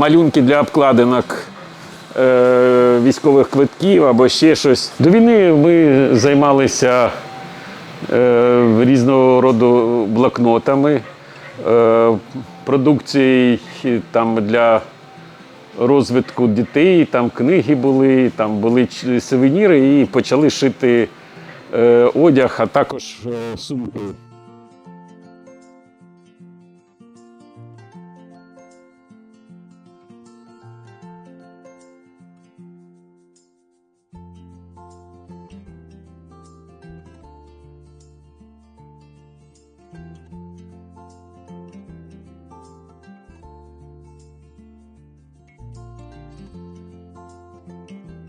малюнки для обкладинок е, військових квитків або ще щось. До війни ми займалися е, різного роду блокнотами, е, продукцією там, для розвитку дітей, там книги були, там були сувеніри і почали шити е, одяг, а також е, сумки.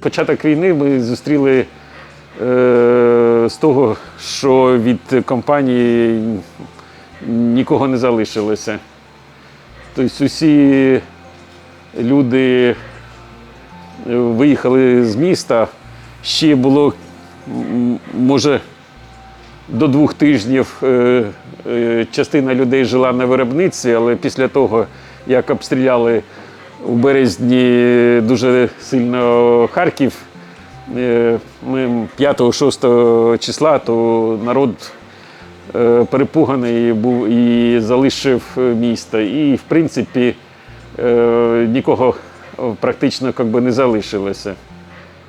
Початок війни ми зустріли е, з того, що від компанії нікого не залишилося. Тобто усі люди виїхали з міста. Ще було, може, до двох тижнів е, е, частина людей жила на виробництві, але після того, як обстріляли у березні дуже сильно Харків, е, ми 5-6 числа, то народ е, перепуганий був і залишив місто. І, в принципі, е, нікого практично би, не залишилося.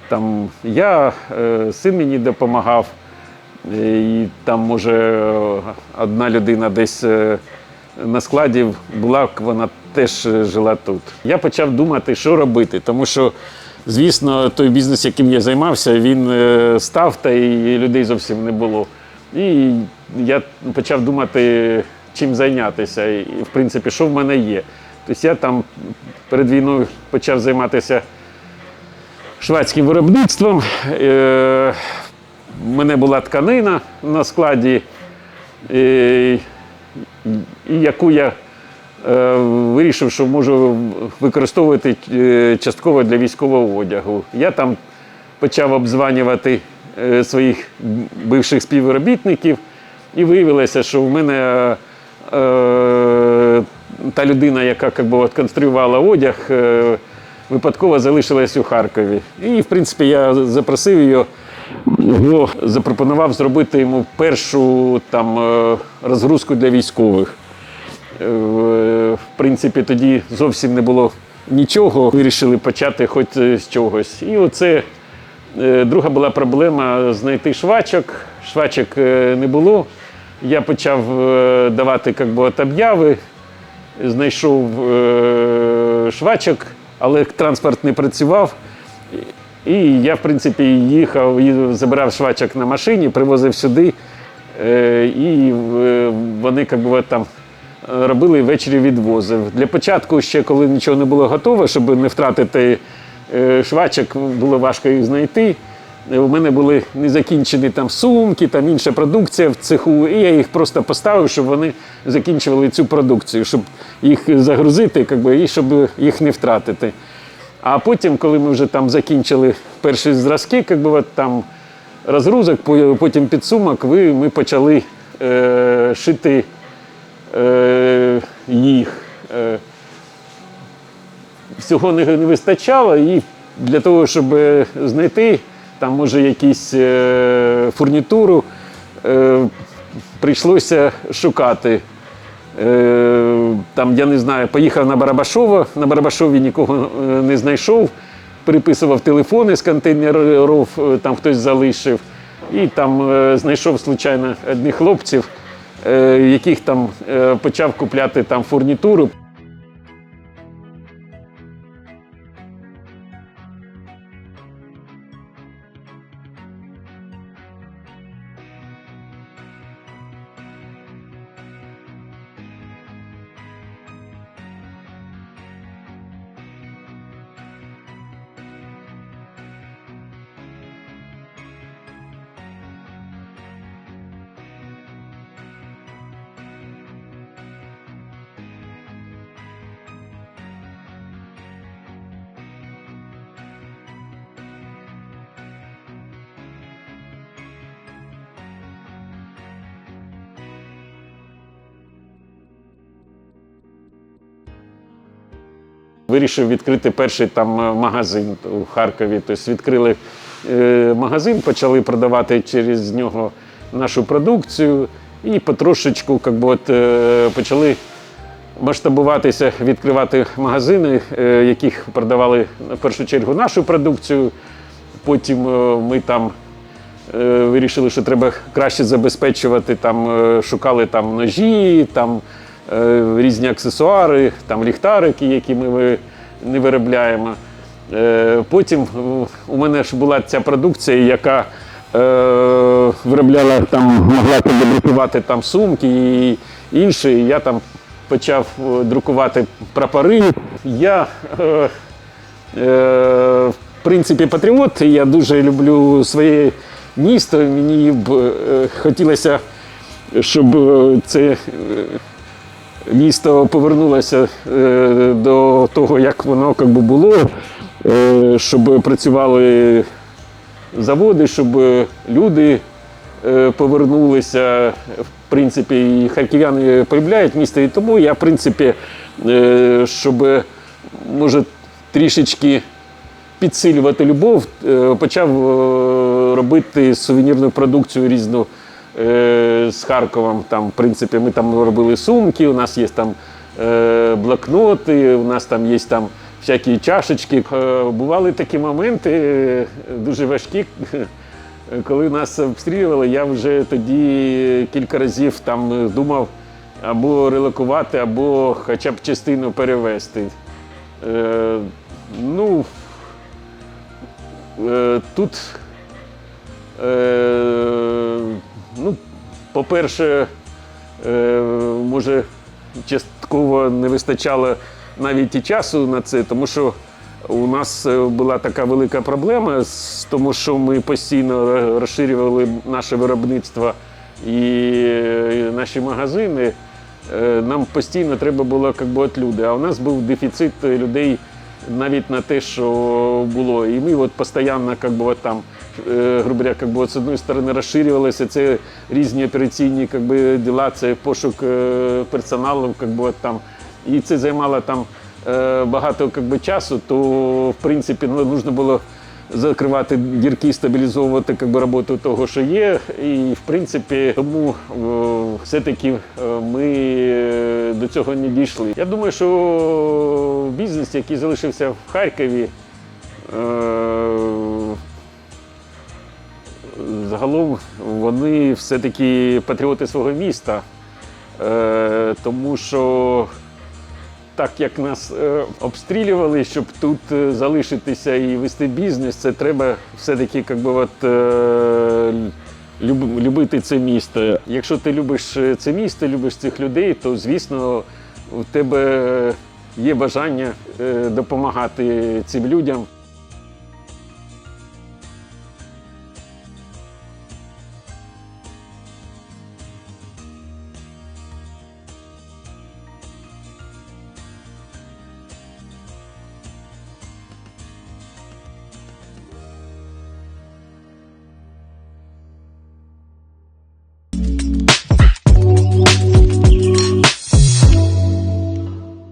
Там я, син мені допомагав, і там, може, одна людина десь на складі була, вона теж е, жила тут. Я почав думати, що робити, тому що, звісно, той бізнес, яким я займався, він е, став, та і людей зовсім не було. І я почав думати, чим зайнятися. І, в принципі, що в мене є. Тобто я там перед війною почав займатися шведським виробництвом. Е, У мене була тканина на складі, е, і яку я е, вирішив, що можу використовувати е, частково для військового одягу. Я там почав обзванювати е, своїх бивших співробітників, і виявилося, що в мене е, та людина, яка як би, от, конструювала одяг, е, випадково залишилась у Харкові. І, в принципі, я запросив її, запропонував зробити йому першу там, е, розгрузку для військових. Е, В принципі, тоді зовсім не було нічого. Вирішили почати хоч з чогось. І оце е, друга була проблема знайти швачок. Швачок е, не було. Я почав давати як би, от обяви, знайшов швачок, але транспорт не працював. І я, в принципі, їхав, і забирав швачок на машині, привозив сюди. І вони як би, там робили і ввечері відвозив. Для початку, ще коли нічого не було готово, щоб не втратити е, швачок, було важко їх знайти. Е, У мене були незакінчені там сумки, там інша продукція в цеху, і я їх просто поставив, щоб вони закінчували цю продукцію, щоб їх загрузити, як би, і щоб їх не втратити. А потім, коли ми вже там закінчили перші зразки, як би, от там розгрузок, потім підсумок, ми почали е, шити е, їх. Е, всього не, вистачало, і для того, щоб е, знайти там, може, якісь е, фурнітуру, е, прийшлося шукати. Е, там, я не знаю, поїхав на Барабашово, на Барабашові нікого е, не знайшов, переписував телефони з контейнерів, е, там хтось залишив. І там е, знайшов, случайно, одних хлопців, е, яких там е, почав купляти там фурнітуру. Вирішив відкрити перший там е, магазин у Харкові. Тобто відкрили е, магазин, почали продавати через нього нашу продукцію і потрошечку як би, от, е, почали масштабуватися, відкривати магазини, яких продавали в першу чергу нашу продукцію. Потім ми там вирішили, що треба краще забезпечувати. Там шукали там ножі, там різні аксесуари, там ліхтарики, які ми не виробляємо. Е, Потім е, у мене ж була ця продукція, яка е, виробляла там, могла друкувати там сумки і інше. Я там почав е, друкувати прапори. Я е, Е, в принципі, патріот. Я дуже люблю своє місто. Мені б е, хотілося, щоб е, це е, місто повернулося е, до того, як воно як би, було, е, щоб працювали заводи, щоб люди е, повернулися. В принципі, і харків'яни полюбляють місто, і тому я, в принципі, щоб може трішечки підсилювати любов, почав робити сувенірну продукцію різну з Харковом. Там, в принципі, ми там робили сумки, у нас є там е, блокноти, у нас там є там всякі чашечки. Е, Бували такі моменти е, дуже важкі. Коли нас обстрілювали, я вже тоді кілька разів там думав або релокувати, або хоча б частину перевезти. Е, ну, е, тут, е, ну, по-перше, е, може, частково не вистачало навіть і часу на це, тому що у нас е, була така велика проблема, тому що ми постійно розширювали наше виробництво і е, наші магазини. Нам постійно треба було як би, от люди. А у нас був дефіцит людей навіть на те, що було. І ми от постійно, як би, от там, грубо говоря, як би, от з одної сторони розширювалися. Це різні операційні як би, діла, це пошук е, персоналу, як би, от там. І це займало там е, багато як би, часу, то в принципі ну, нужно було закривати дірки, стабілізовувати як би, роботу того, що є. І в принципі, тому е, все-таки е, ми е, до цього не дійшли. Я думаю, що бізнес, який залишився в Харкові, е, загалом вони все-таки патріоти свого міста, е, тому що так як нас е, обстрілювали, щоб тут е, залишитися і вести бізнес, це треба все-таки як би, от, люб- любити це місто. Якщо ти любиш це місто, любиш цих людей, то звісно у тебе є бажання допомагати цим людям.